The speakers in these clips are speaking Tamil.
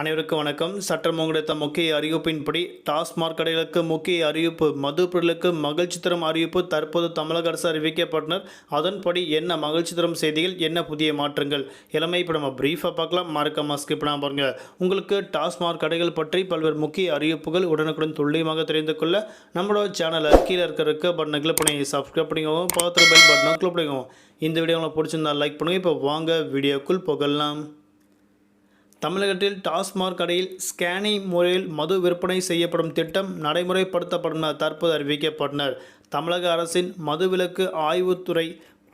அனைவருக்கும் வணக்கம். சட்டம் கிடைத்த முக்கிய அறிவிப்பின்படி டாஸ்மாக் கடைகளுக்கு முக்கிய அறிவிப்பு மது பொருளுக்கு மகிழ்ச்சி தரும் அறிவிப்பு தற்போது தமிழக அரசு அறிவிக்கப்பட்டனர். அதன்படி என்ன மகிழ்ச்சி தரும் செய்திகள் என்ன புதிய மாற்றங்கள்? எல்லாமே இப்போ நம்ம பிரீஃபாக பார்க்கலாம். மறக்காம ஸ்கிப் பண்ணாம பாருங்கள் உங்களுக்கு டாஸ்மாக் கடைகள் பற்றி பல்வேறு முக்கிய அறிவிப்புகள் உடனுக்குடன் துல்லியமாக தெரிந்து கொள்ள நம்மளோட சேனலை கீழே இருக்கிற பட்டனை கிளிக் பண்ணி சப்ஸ்கிரைப் பண்ணிக்கோங்க. பார்த்து பெல் பட்டனை கிளிக் பண்ணிக்கோங்க. இந்த வீடியோ உங்களுக்கு பிடிச்சிருந்தா லைக் பண்ணுங்கள் இப்போ வாங்க வீடியோக்குள் புகழலாம் தமிழகத்தில் டாஸ்மாக் கடையில் ஸ்கேனிங் முறையில் மது விற்பனை செய்யப்படும் திட்டம் நடைமுறைப்படுத்தப்படும் தற்போது அறிவிக்கப்பட்டனர். தமிழக அரசின் மதுவிலக்கு ஆய்வுத்துறை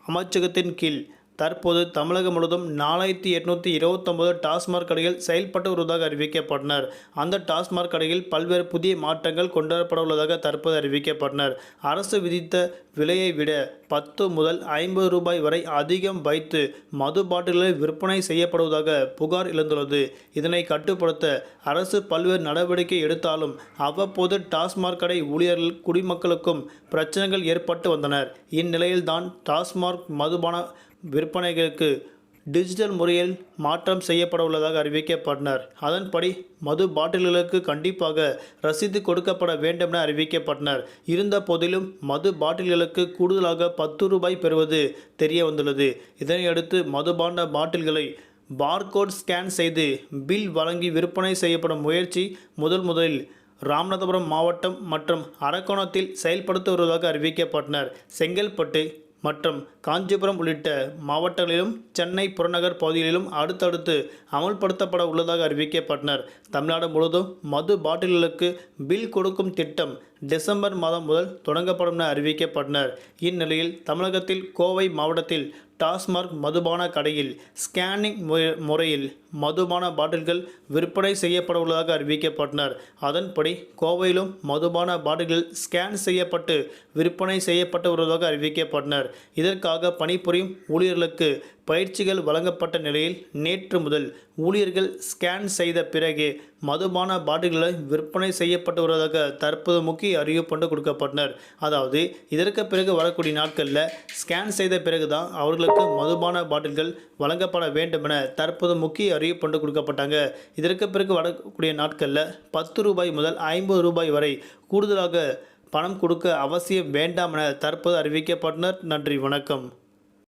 அமைச்சகத்தின் கீழ் தற்போது தமிழகம் முழுவதும் நாலாயிரத்தி எட்நூற்றி இருபத்தொம்பது டாஸ்மாக் கடைகள் செயல்பட்டு வருவதாக அறிவிக்கப்பட்டனர். அந்த டாஸ்மாக் கடையில் பல்வேறு புதிய மாற்றங்கள் கொண்டுவரப்பட உள்ளதாக தற்போது அறிவிக்கப்பட்டனர். அரசு விதித்த விலையை விட பத்து முதல் ஐம்பது ரூபாய் வரை அதிகம் வைத்து மது பாட்டில்களை விற்பனை செய்யப்படுவதாக புகார் எழுந்துள்ளது. இதனை கட்டுப்படுத்த அரசு பல்வேறு நடவடிக்கை எடுத்தாலும் அவ்வப்போது டாஸ்மாக் கடை ஊழியர்கள் குடிமக்களுக்கும் பிரச்சனைகள் ஏற்பட்டு வந்தனர். இந்நிலையில்தான் டாஸ்மாக் மதுபான விற்பனைகளுக்கு டிஜிட்டல் முறையில் மாற்றம் செய்யப்பட உள்ளதாக அறிவிக்கப்பட்டனர். அதன்படி மது பாட்டில்களுக்கு கண்டிப்பாக ரசீது கொடுக்கப்பட வேண்டும் என அறிவிக்கப்பட்டனர். இருந்த போதிலும் மது பாட்டில்களுக்கு கூடுதலாக பத்து ரூபாய் பெறுவது தெரிய வந்துள்ளது இதனையடுத்து மதுபான பாட்டில்களை பார்கோட் ஸ்கேன் செய்து பில் வழங்கி விற்பனை செய்யப்படும் முயற்சி முதல் முதலில் ராமநாதபுரம் மாவட்டம் மற்றும் அரக்கோணத்தில் செயல்படுத்த வருவதாக அறிவிக்கப்பட்டனர். செங்கல்பட்டு மற்றும் காஞ்சிபுரம் உள்ளிட்ட மாவட்டங்களிலும் சென்னை புறநகர் பகுதிகளிலும் அடுத்தடுத்து அமல்படுத்தப்பட உள்ளதாக அறிவிக்கப்பட்டனர். தமிழ்நாடு முழுவதும் மது பாட்டில்களுக்கு பில் கொடுக்கும் திட்டம் டிசம்பர் மாதம் முதல் தொடங்கப்படும் என அறிவிக்கப்பட்டனர். இந்நிலையில் தமிழகத்தில் கோவை மாவட்டத்தில் டாஸ்மார்க் மதுபான கடையில் ஸ்கேனிங் முறையில் மதுபான பாட்டில்கள் விற்பனை செய்யப்பட உள்ளதாக அறிவிக்கப்பட்டனர். அதன்படி கோவையிலும் மதுபான பாட்டில்கள் ஸ்கேன் செய்யப்பட்டு விற்பனை செய்யப்பட்டு வருவதாக அறிவிக்கப்பட்டனர். இதற்காக பணிபுரியும் ஊழியர்களுக்கு பயிற்சிகள் வழங்கப்பட்ட நிலையில் நேற்று முதல் ஊழியர்கள் ஸ்கேன் செய்த பிறகு மதுபான பாட்டில்களை விற்பனை செய்யப்பட்டு வருவதாக தற்போது முக்கிய அறிவிப்பு கொடுக்கப்பட்டனர். அதாவது இதற்கு பிறகு வரக்கூடிய நாட்களில் ஸ்கேன் செய்த பிறகு தான் அவர்களுக்கு மதுபான பாட்டில்கள் வழங்கப்பட வேண்டும் என தற்போது முக்கிய அறிவிப்பு கொடுக்கப்பட்டாங்க. இதற்கு பிறகு வரக்கூடிய நாட்களில் பத்து ரூபாய் முதல் ஐம்பது ரூபாய் வரை கூடுதலாக பணம் கொடுக்க அவசியம் வேண்டாம் என தற்போது அறிவிக்கப்பட்டனர். நன்றி வணக்கம்.